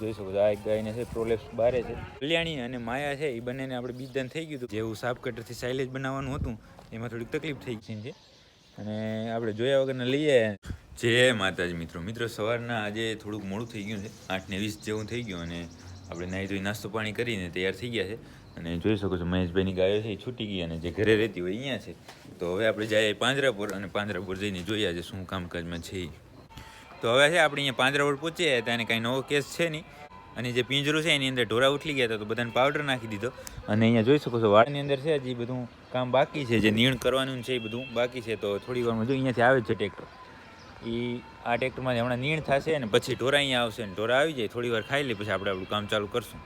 જોઈ શકો આ એક ગાયને છે, પ્રોલેપ્સ બારે છે. કલ્યાણી અને માયા છે એ બંનેને આપણે બીજદાન થઈ ગયું હતું. જેવું સાફ કટરથી સાઇલેજ બનાવવાનું હતું, એમાં થોડીક તકલીફ થઈ ગઈ છે. અને આપણે જોયા વગરના લઈએ. જે માતાજી મિત્રો મિત્રો સવારના આજે થોડુંક મોડું થઈ ગયું છે. આઠ ને વીસ જેવું થઈ ગયું અને આપણે નાહી ધોઈ નાસ્તો પાણી કરીને તૈયાર થઈ ગયા છે. અને જોઈ શકો છો, મહેશભાઈની ગાયો છે, એ છૂટી ગઈ અને જે ઘરે રહેતી હોય અહીંયા છે. તો હવે આપણે જઈએ પાંજરાપુર અને પાંજરાપુર જઈને જોઈએ આજે શું કામકાજમાં છે. તો હવે છે, આપણે અહીંયા પાંજરા પહોંચ્યા હતા અને કાંઈ નવો કેસ છે નહીં. અને જે પિંજરું છે, એની અંદર ઢોરા ઉઠલી ગયા હતા, તો બધાને પાવડર નાખી દીધો. અને અહીંયા જોઈ શકો છો, વાળની અંદર છે, હજી બધું કામ બાકી છે, જે નીણ કરવાનું છે એ બધું બાકી છે. તો થોડી વારમાં જો અહીંયાથી આવે છે ટ્રેક્ટર એ આ ટ્રેક્ટરમાં હમણાં નીણ થશે અને પછી ઢોરા અહીંયા આવશે અને ઢોરા આવી જાય, થોડી વાર ખાઈ લે, પછી આપણે આપણું કામ ચાલુ કરશું.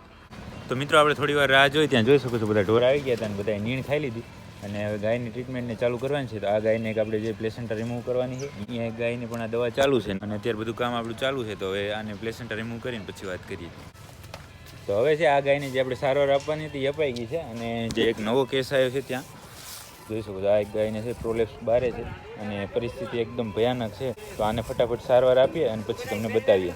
તો મિત્રો, આપણે થોડી વાર રાહ જોઈ, ત્યાં જોઈ શકો છો, બધા ઢોરા આવી ગયા હતા અને બધાએ નીણ ખાઈ લીધી. અને હવે ગાયની ટ્રીટમેન્ટને ચાલુ કરવાની છે. તો આ ગાયને એક આપણે જે પ્લેસેન્ટા રિમૂવ કરવાની છે અહીંયા એક ગાયની પણ આ દવા ચાલુ છે. અને અત્યારે બધું કામ આપણું ચાલુ છે. તો હવે આને પ્લેસેન્ટા રિમૂવ કરીને પછી વાત કરીએ. તો હવે છે આ ગાયને જે આપણે સારવાર આપવાની હતી અપાઈ ગઈ છે. અને જે એક નવો કેસ આવ્યો છે ત્યાં જોઈ શકો છો આ એક ગાયને છે પ્રોલેપ્સ બારે છે. અને પરિસ્થિતિ એકદમ ભયાનક છે. તો આને ફટાફટ સારવાર આપીએ અને પછી તમને બતાવીએ.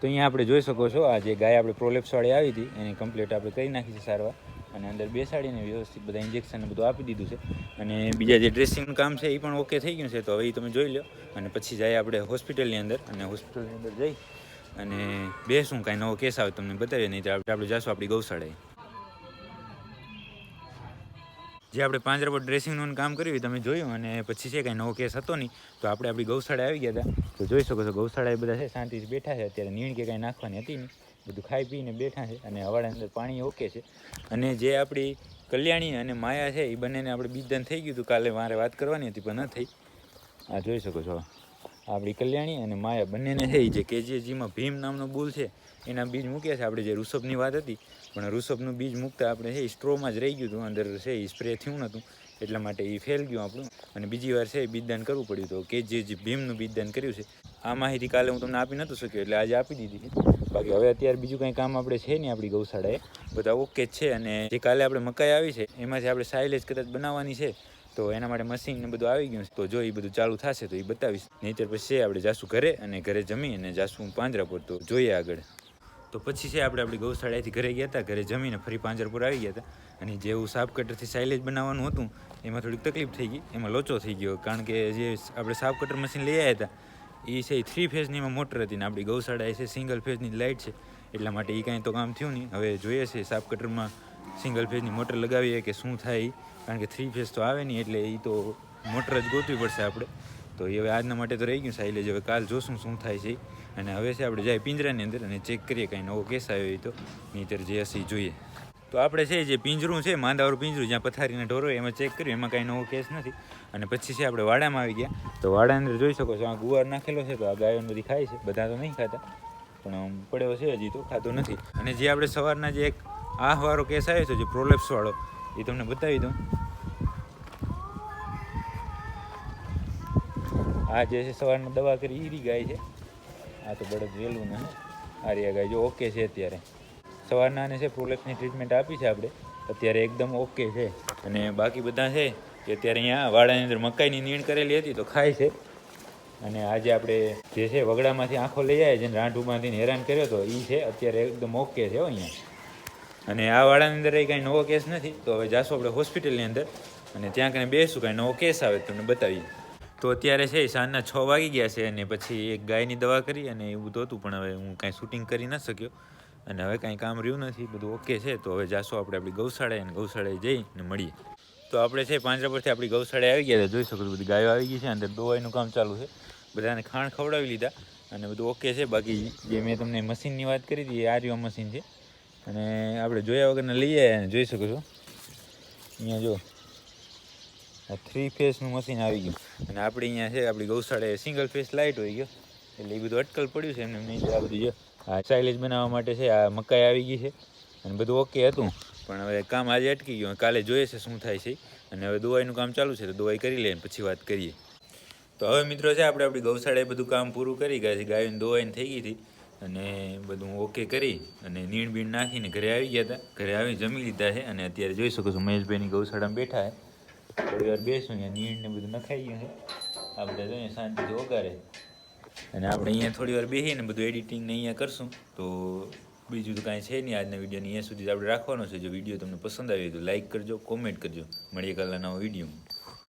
તો અહીંયા આપણે જોઈ શકો છો, આ જે ગાય આપણે પ્રોલેપ્સવાળી આવી હતી, એની કમ્પ્લીટ આપણે કરી નાખી છે સારવાર. અને અંદર બેસાડીને વ્યવસ્થિત બધા ઇન્જેક્શન બધું આપી દીધું છે. અને બીજા જે ડ્રેસિંગનું કામ છે એ પણ ઓકે થઈ ગયું છે, તો હવે એ તમે જોઈ લો અને પછી જાય આપણે હોસ્પિટલની અંદર. અને હોસ્પિટલની અંદર જઈ અને બેસું, કાંઈ નવો કેસ આવે તમને બતાવીએ, નહીં તો આપણે જાશું આપણી ગૌશાળાએ. જે આપણે પાંજરા પર ડ્રેસિંગનું કામ કર્યું તમે જોયું અને પછી છે કાંઈ નવો કેસ હતો નહીં, તો આપણે આપણી ગૌશાળા આવી ગયા હતા. તો જોઈ શકો છો ગૌશાળા એ બધા છે શાંતિથી બેઠા છે, અત્યારે નીણ કે કાંઈ નાખવાની હતી નહીં. બધું ખાઈ પીને બેઠા છે અને હવાડા અંદર પાણી ઓકે છે. અને જે આપણી કલ્યાણી અને માયા છે એ બંનેને આપણે બીજદાન થઈ ગયું હતું. કાલે મારે વાત કરવાની હતી પણ ન થઈ. આ જોઈ શકો છો. આપણી કલ્યાણી અને માયા બંનેને છે એ જે કેજીએજીમાં ભીમ નામનો બુલ છે, એના બીજ મૂક્યા છે. આપણે જે ઋષભની વાત હતી, પણ ઋષભનું બીજ મૂકતા આપણે છે એ સ્ટ્રોમાં જ રહી ગયું હતું. અંદર છે એ સ્પ્રે થયું નહોતું એટલા માટે એ ફેલ ગયું આપણું. અને બીજી વાર છે એ બીજદાન કરવું પડ્યું તો જે ભીમનું બીજદાન કર્યું છે, આ માહિતી કાલે હું તમને આપી નહોતું શક્યો, એટલે આજે આપી દીધી બાકી હવે અત્યારે બીજું કંઈ કામ આપણે છે નહીં આપણી ગૌશાળાએ. બધા ઓકે છે અને જે કાલે આપણે મકાઈ આવી છે, એમાંથી આપણે સાઇલેજ કદાચ બનાવવાની છે. તો એના માટે મશીન ને બધું આવી ગયું તો જો એ બધું ચાલુ થશે તો એ બતાવીશ. નહીંતર પછી આપણે જાશું ઘરે અને ઘરે જમી અને જાશું પાંજરાપુર. તો જોઈએ આગળ. તો પછી છે આપણે આપણી ગૌશાળાએથી ઘરે ગયા હતા. ઘરે જમીને ફરી પાંજરપુર આવી ગયા હતા. અને જેવું સાપ કટરથી સાઇલેજ બનાવવાનું હતું, એમાં થોડીક તકલીફ થઈ ગઈ. એમાં લોચો થઈ ગયો. કારણ કે જે આપણે સાપ કટર મશીન લઈ આવ્યા હતા એ છે થ્રી ફેઝની એમાં મોટર હતી ને આપણી ગૌશાળા એ છે સિંગલ ફેઝની લાઇટ છે. એટલા માટે એ કાંઈ તો કામ થયું નહીં. હવે જોઈએ છે સાપ કટરમાં સિંગલ ફેઝની મોટર લગાવીએ કે શું થાય. કારણ કે થ્રી ફેઝ તો આવે નહીં એટલે એ તો મોટર જ ગોતવી પડશે આપણે. તો એ હવે આજના માટે તો રહી ગયું સાઇલેજ હવે કાલ જોશું શું થાય છે. અને હવે છે આપણે જાય પિંજરાની અંદર અને ચેક કરીએ કાંઈ નવો કેસ આવ્યો એ તો. નીતર જે હશે જોઈએ. તો આપણે છે જે પિંજરું છે, માંદાવાળું પિંજરું, જ્યાં પથારીને ઢોરો એમાં ચેક કર્યું એમાં કાંઈ નવો કેસ નથી. અને પછી છે આપણે વાડામાં આવી ગયા. તો વાડાની અંદર જોઈ શકો છો, આ ગુવાર નાખેલો છે, તો આ ગાયો બધી ખાય છે. બધા તો નહીં ખાતા. પણ પડ્યો છે, હજી તો ખાતો નથી. અને જે આપણે સવારના જે એક આહ વાળો કેસ આવ્યો છે, જે પ્રોલેપ્સ વાળો એ તમને બતાવી દઉં. આ જે છે સવારમાં દવા કરી ઈરી ગાય છે. આ તો બળદ વહેલું ને આર્યા ગાય જો ઓકે છે અત્યારે. સવારના ને છે પ્રોલેક્સની ટ્રીટમેન્ટ આપી છે આપણે. અત્યારે એકદમ ઓકે છે. અને બાકી બધા છે, કે અત્યારે અહીંયા વાડાની અંદર મકાઈની નીણ કરેલી હતી, તો ખાય છે. અને આજે આપણે જે છે, વગડામાંથી આંખો લઈ આવ્યા જેને રાંઢુમાંથી હેરાન કર્યો હતો એ છે, અત્યારે એકદમ ઓકે છે, હો, અહીંયા. અને આ વાળાની અંદર એ કાંઈ નવો કેસ નથી. તો હવે જાશું આપણે હોસ્પિટલની અંદર અને ત્યાં કને બેસું કાંઈ નવો કેસ આવે તમને બતાવીએ. તો અત્યારે છે સાંજના છ વાગી ગયા છે અને પછી એક ગાયની દવા કરી અને એવું બધું હતું, પણ હવે હું કાંઈ શૂટિંગ કરી ન શક્યો. અને હવે કાંઈ કામ રહ્યું નથી, બધું ઓકે છે. તો હવે જાશું આપણે આપણી ગૌશાળાએ અને ગૌશાળાએ જઈને મળીએ. તો આપણે છે પાંજરા પરથી આપણી ગૌશાળાએ આવી ગયા જોઈ શકો બધી ગાયો આવી ગઈ છે, અંદર દવાઈનું કામ ચાલુ છે. બધાને ખાણ ખવડાવી લીધા અને બધું ઓકે છે. બાકી જે મેં તમને મશીનની વાત કરી હતી, એ આ રહ્યો મશીન છે. અને આપણે જોયા વગરના લઈએ અને જોઈ શકો છો. અહીંયા જો, આ થ્રી ફેસનું મશીન આવી ગયું. અને આપણે અહીંયા છે, આપણી ગૌશાળાએ સિંગલ ફેસ લાઇટ હોય ગયો. એટલે એ બધું અટકલ પડ્યું છે, એમને એમ નહીં આ બધું જો, આ સાઇલેજ બનાવવા માટે છે, આ મકાઈ આવી ગઈ છે. અને બધું ઓકે હતું. પણ હવે કામ આજે અટકી ગયું. કાલે જોઈએ છે શું થાય છે. અને હવે દવાઈનું કામ ચાલુ છે, તો દવાઈ કરી લઈએ પછી વાત કરીએ. તો હવે મિત્રો છે, આપણે આપણી ગૌશાળાએ બધું કામ પૂરું કરી ગયા છે ગાયોને દોવાઈને થઈ ગઈ હતી. અને બધું ઓકે કરી અને નીણ બીણ નાખીને ઘરે આવી ગયા હતા. ઘરે આવી જમી લીધા છે અને અત્યારે જોઈ શકો છો મહેશભાઈની ગૌશાળામાં બેઠા છે. થોડી વાર બેસું અહીંયા નીણ ને બધું નખાઈ ગયું છે. આ બધા જોઈએ શાંતિથી ઓગારે અને આપણે અહીંયા થોડી વાર બેસીને બધું એડિટિંગ ને અહીંયા કરશું. તો બીજું તો કાંઈ છે નહીં. આજના વિડીયોની અહીંયા સુધી આપણે રાખવાનો છે. જો વીડિયો તમને પસંદ આવ્યો તો લાઈક કરજો કોમેન્ટ કરજો. મળીએ કાલના નવો વિડીયોમાં.